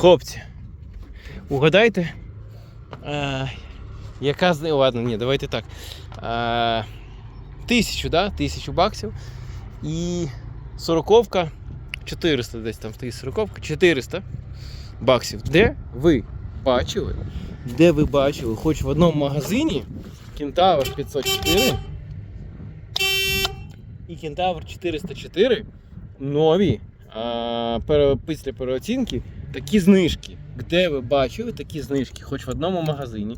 Хлопці, угадайте, е, яка з них. Ладно, ні, давайте так. Е, тисячу, да? Тисячу баксів. І сороковка 400 десь там стоїть сороковка, 400 баксів. Де ви бачили? Де ви бачили, хоч в одному магазині Кентавр 504 і Кентавр 404 нові а, після переоцінки такі знижки. Де ви бачили такі знижки? Хоч в одному магазині,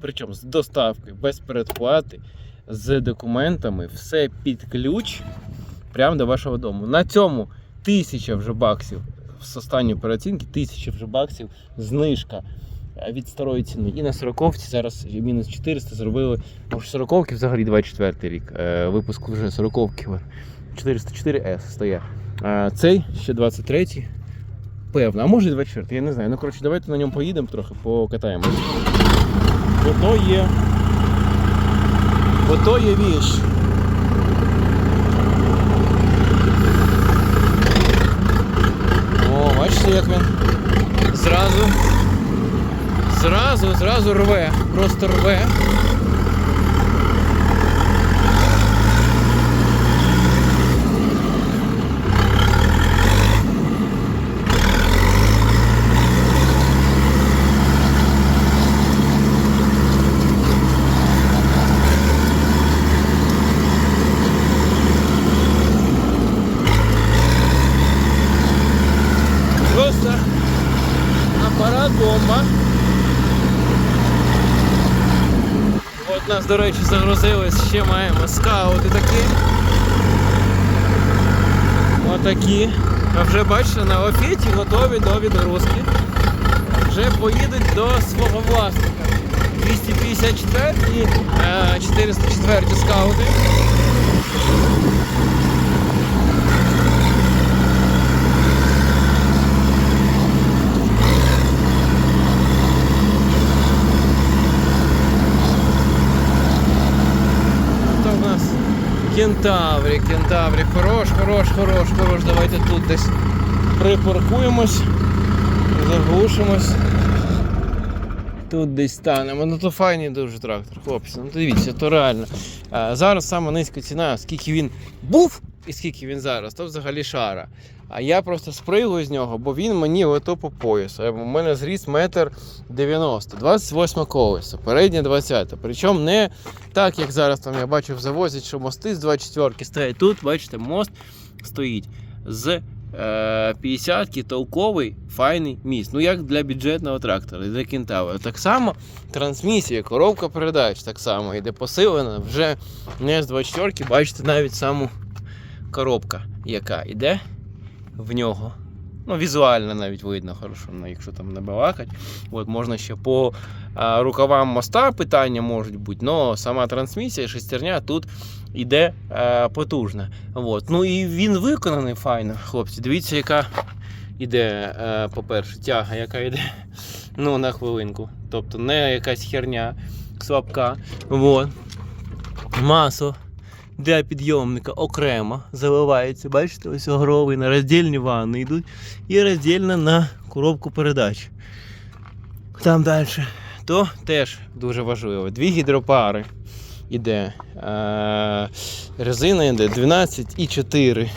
причому з доставкою, без передплати, з документами, все під ключ, прямо до вашого дому. На цьому тисяча вже баксів з останньої переоцінки, тисяча вже баксів знижка е, від старої ціни. І на 40 зараз мінус 400 зробили. Може 40 взагалі 24 рік. е, Випуск вже 40 404S стає. А цей ще 23-й. Певно, а може і 24 я не знаю. Ну коротше, давайте на ньому поїдемо трохи, покатаємось. Ото є. Ото є віч. О, бачите, як він зразу. Зразу, зразу рве. Просто рве. Просто апарат бомба. От нас, до речі, загрузились, ще маємо скаути такі. Отакі. А вже бачите, на офіті готові до відгрузки. Вже поїдуть до свого власника. 254 і е, 404 скаути. Хто в нас? Кентаврі, кентаврі. Хорош, хорош, хорош, хорош. Давайте тут десь припаркуємось, заглушимось. Тут десь станемо. Ну то файний дуже трактор, хлопці. Ну дивіться, то реально. А, зараз сама низька ціна, скільки він був і скільки він зараз, то взагалі шара. А я просто спригую з нього, бо він мені ото по поясу. У мене зріст метр 90, 28 колесо, переднє 20. Причому не так, як зараз там я бачу, завозять, що мости з 24 стоять. Тут, бачите, мост стоїть з е, 50-ки толковий файний міст. Ну як для бюджетного трактора, для кентавра. Так само трансмісія, коробка передач так само йде посилена вже не з 24-ки, бачите навіть саму коробка, яка йде в нього. Ну, візуально навіть видно хорошо, ну, якщо там не балакать. От можна ще по а, рукавам моста питання можуть бути, але сама трансмісія, шестерня тут іде а, потужна. От. Ну і він виконаний файно, хлопці. Дивіться, яка іде, а, по-перше, тяга, яка йде ну, на хвилинку. Тобто не якась херня слабка. От. Масо для підйомника окремо заливається. Бачите, ось огровий на роздільні ванни йдуть і роздільно на коробку передач. Там далі. То теж дуже важливо. Дві гідропари іде. Е, резина йде 12,4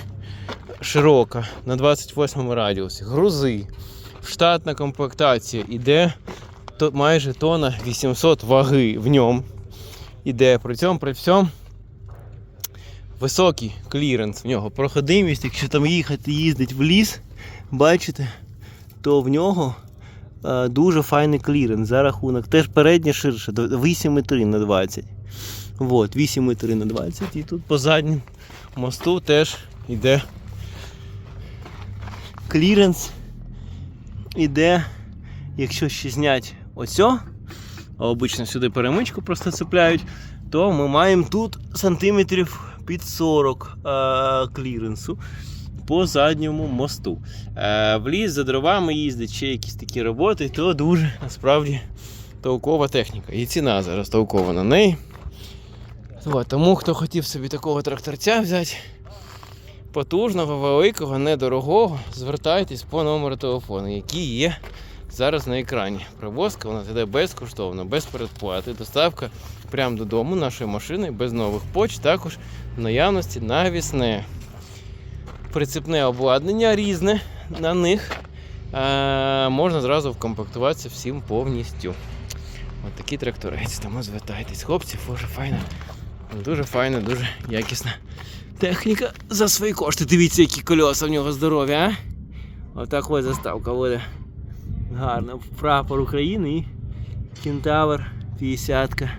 широка на 28 радіусі. Грузи. Штатна комплектація то майже тонна 800 ваги в ньому. Іде при цьому при всьому високий кліренс в нього. Проходимість, якщо там їхати, їздить в ліс, бачите, то в нього е, дуже файний кліренс за рахунок. Теж переднє ширше, до 8,3 на 20. От, 8,3 на 20. І тут по задньому мосту теж йде кліренс. Іде, якщо ще зняти оцьо, а обично сюди перемичку просто цепляють, то ми маємо тут сантиметрів під 40 е, кліренсу по задньому мосту. Е, в ліс за дровами їздить ще якісь такі роботи, то дуже насправді толкова техніка. І ціна зараз толкова на неї. Тому хто хотів собі такого тракторця взяти, потужного, великого, недорогого, звертайтесь по номеру телефону, який є зараз на екрані. Привозка вона йде безкоштовно, без передплати. Доставка прямо додому нашої машини, без нових поч, також в наявності навісне. Прицепне обладнання різне на них. Е, можна зразу вкомплектуватися всім повністю. От такий тракторець, тому звертайтесь. Хлопці, дуже файна. Дуже файна, дуже якісна техніка за свої кошти. Дивіться, які кольоса в нього здорові, а? Отак ось заставка буде. Гарно. Прапор України і кентавр 50-ка.